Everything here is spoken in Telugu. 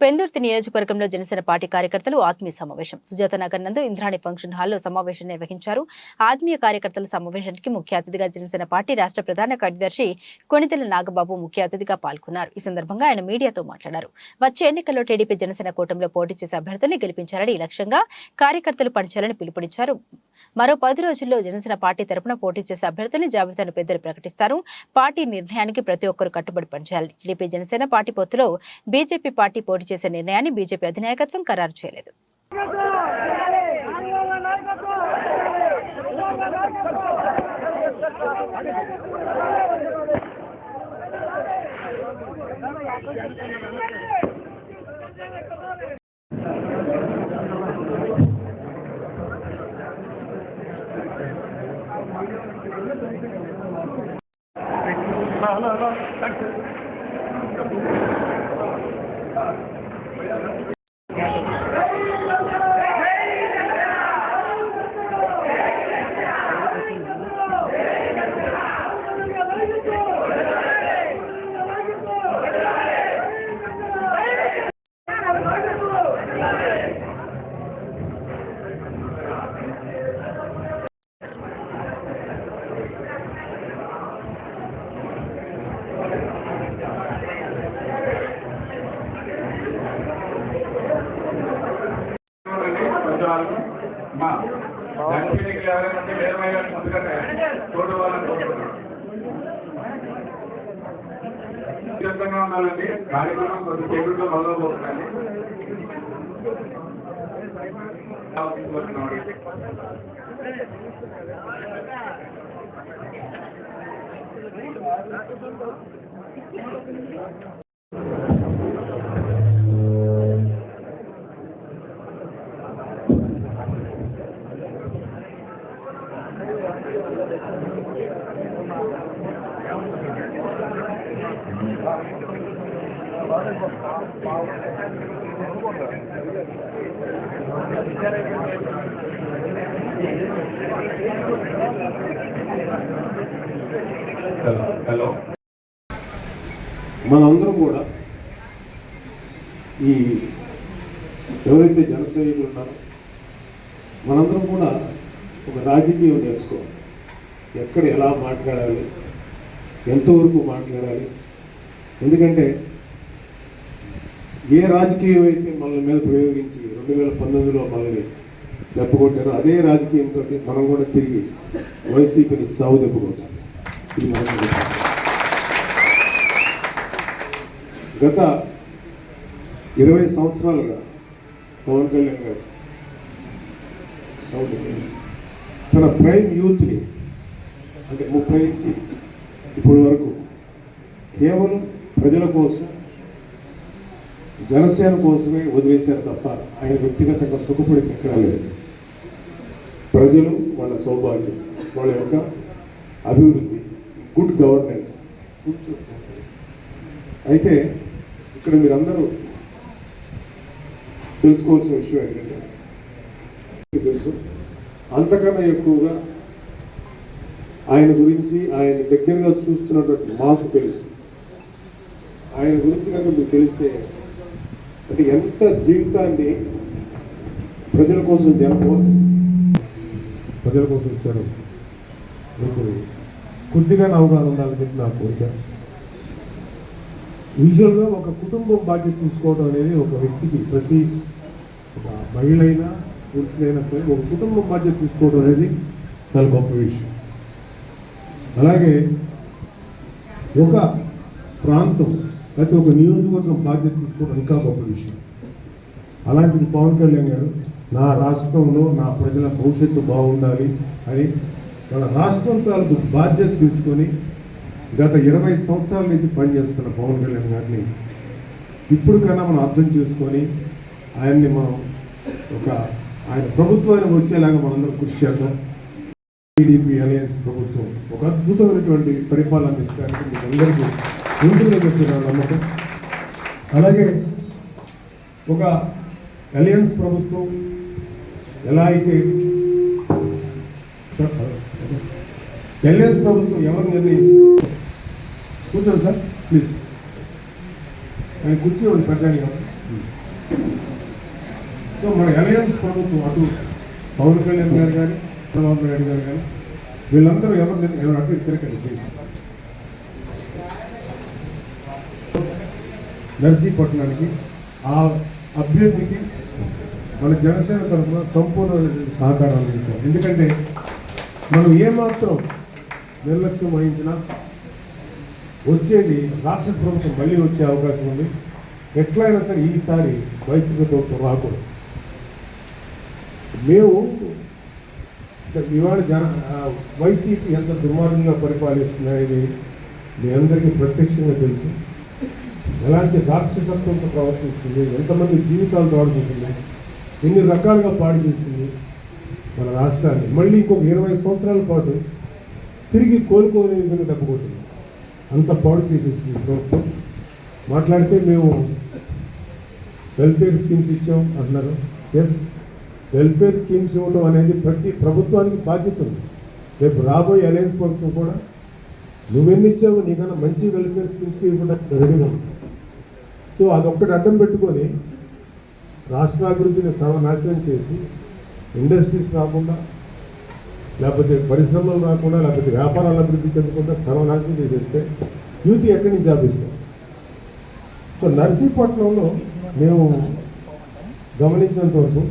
పెందుర్తి నియోజకవర్గంలో జనసేన పార్టీ కార్యకర్తలు ఆత్మీయ సమావేశం. సుజాత నగర్ నందు ఇంద్రాణి ఫంక్షన్ హాల్లో సమావేశం నిర్వహించారు. ఆత్మీయ కార్యకర్తల సమావేశానికి ముఖ్య అతిథిగా జనసేన పార్టీ రాష్ట్ర ప్రధాన కార్యదర్శి కొణితెల నాగబాబు ముఖ్య అతిథిగా పాల్గొన్నారు. ఈ సందర్భంగా ఆయన మీడియాతో మాట్లాడారు. వచ్చే ఎన్నికల్లో టీడీపీ జనసేన కూటమిలో పోటీ చేసే అభ్యర్థుల్ని గెలిపించాలని లక్ష్యంగా కార్యకర్తలు పనిచేయాలని పిలుపునిచ్చారు. మరో పది రోజుల్లో జనసేన పార్టీ తరపున పోటీ చేసే అభ్యర్థుల్ని జాబితాను పెద్దలు ప్రకటిస్తారు. పార్టీ నిర్ణయానికి ప్రతి ఒక్కరూ కట్టుబడి పనిచేయాలి. టీడీపీ జనసేన పార్టీ పొత్తులో బీజేపీ పార్టీ పోటీ చేసే నిర్ణయాన్ని బీజేపీ అధినాయకత్వం ఖరారు చేయలేదు. Na, na, na, danke. మా ఎవరైనా ఉంటే ముందుగా తోడు వాళ్ళని కోరుతున్నాను సిద్ధంగా ఉండాలండి. కార్యక్రమం కొద్ది సేపట్లో మొదలవుతుందండి హలో. మనందరూ కూడా ఈ ఎవరైతే జనసేవకులు ఉన్నారో మనందరం కూడా ఒక రాజకీయం నేర్చుకోవాలి. ఎక్కడ ఎలా మాట్లాడాలి? ఎంతవరకు మాట్లాడాలి? ఎందుకంటే ఏ రాజకీయం అయితే మనల్ని మీద ప్రయోగించి రెండు వేల పంతొమ్మిదిలో మనల్ని దెబ్బకొట్టారో అదే రాజకీయంతో మనం కూడా తిరిగి వైసీపీని సాగు దెబ్బకొట్టాలి. ఇది మనం గత ఇరవై సంవత్సరాలుగా పవన్ కళ్యాణ్ గారు సౌండ్ తన ప్రైమ్ యూత్ని అంటే ముప్పై నుంచి ఇప్పటి వరకు కేవలం ప్రజల కోసం జనసేన కోసమే వదిలేశారు తప్ప ఆయన వ్యక్తిగతంగా సుఖపడి ఎక్కడా లేదు. ప్రజలు వాళ్ళ సౌభాగ్యం వాళ్ళ యొక్క అభివృద్ధి గుడ్ గవర్నెన్స్. అయితే ఇక్కడ మీరందరూ తెలుసుకోవాల్సిన విషయం ఏంటంటే తెలుసు అంతకన్నా ఎక్కువగా ఆయన గురించి ఆయన దగ్గరగా చూస్తున్నటువంటి మాకు తెలుసు. ఆయన గురించి కనుక మీకు తెలిస్తే అంటే ఎంత జీవితాన్ని ప్రజల కోసం జనపో ప్రజల కోసం ఇచ్చారు మీకు కొద్దిగా అవగాహన ఉండాలని చెప్పి నా కోరిక. యూజువల్గా ఒక కుటుంబం బాధ్యత తీసుకోవడం అనేది ఒక వ్యక్తికి ప్రతి ఒక మహిళ అయినా పురుషులైనా సరే ఒక కుటుంబం బాధ్యత తీసుకోవడం అనేది చాలా గొప్ప విషయం. అలాగే ఒక ప్రాంతం అయితే ఒక నియోజకవర్గం బాధ్యత తీసుకోవడం ఇంకా గొప్ప విషయం. అలాంటిది పవన్ కళ్యాణ్ గారు నా రాష్ట్రంలో నా ప్రజల భవిష్యత్తు బాగుండాలి అని వాళ్ళ రాష్ట్రం తాలూకు బాధ్యత తీసుకొని గత ఇరవై సంవత్సరాల నుంచి పనిచేస్తున్న పవన్ కళ్యాణ్ గారిని ఇప్పుడు కన్నా మనం అర్థం చేసుకొని ఆయన్ని మనం ఒక ఆయన ప్రభుత్వానికి వచ్చేలాగా మనందరం కృషి చేద్దాం. టీడీపీ అలయన్స్ ప్రభుత్వం ఒక అద్భుతమైనటువంటి పరిపాలన అందించడానికి మీకు అందరికీ ఉంటుందని నమ్మకం. అలాగే ఒక అలయన్స్ ప్రభుత్వం ఎలా అయితే అలయన్స్ ప్రభుత్వం ఎవరు నిర్ణయిస్తుంది కూర్చోండి సార్ ప్లీజ్. ఆయన కూర్చోండి పెద్దగా సో మన అలయన్స్ ప్రభుత్వం అటు పవన్ కళ్యాణ్ గారు కానీ చంద్రబాబు నాయుడు గారు కానీ వీళ్ళందరూ ఎవరు ఎవరు అటు తిరగండి నర్సీపట్నానికి ఆ అభ్యర్థికి మన జనసేన తరఫున సంపూర్ణ సహకారం అందించాలి ఎందుకంటే మనం ఏమాత్రం నిర్లక్ష్యం వహించినా వచ్చేది రాక్షస ప్రభుత్వం మళ్ళీ వచ్చే అవకాశం ఉంది. ఎట్లయినా సరే ఈసారి వైసీపీ ప్రభుత్వం రాకూడదు. మేము ఇవాళ జన వైసీపీ ఎంత దుర్మార్గంగా పరిపాలిస్తున్నాయని మీ అందరికీ ప్రత్యక్షంగా తెలుసు. ఎలాంటి రాక్షసత్వంతో ప్రవర్తిస్తుంది ఎంతమంది జీవితాలు ఆడుకుంటుంది ఎన్ని రకాలుగా పాడు చేస్తుంది మన రాష్ట్రాన్ని. మళ్ళీ ఇంకొక ఇరవై సంవత్సరాల పాటు తిరిగి కోలుకోని విధంగా దెబ్బకొట్టింది అంత పాడు చేసేసింది ప్రభుత్వం. మాట్లాడితే మేము వెల్ఫేర్ స్కీమ్స్ ఇచ్చాం అంటున్నారు. ఎస్ వెల్ఫేర్ స్కీమ్స్ ఇవ్వడం అనేది ప్రతి ప్రభుత్వానికి బాధ్యత ఉంది. రేపు రాబోయే అలయన్స్ ప్రభుత్వం కూడా నువ్వెన్ని ఇచ్చావు నీకన్నా మంచి వెల్ఫేర్ స్కీమ్స్ ఇవ్వడానికి రెడీగా సో అదొక్కటి అడ్డం పెట్టుకొని రాష్ట్రాభివృద్ధిని సర్వనాశనం చేసి ఇండస్ట్రీస్ రాకుండా లేకపోతే పరిశ్రమలు రాకుండా లేకపోతే వ్యాపారాలు అభివృద్ధి చెందకుండా సర్వనాశనం చేసేస్తే యూత్ ఎక్కడి నుంచి జాబ్ ఇస్తాం సో నర్సీపట్నంలో మేము గమనించినంత వరకు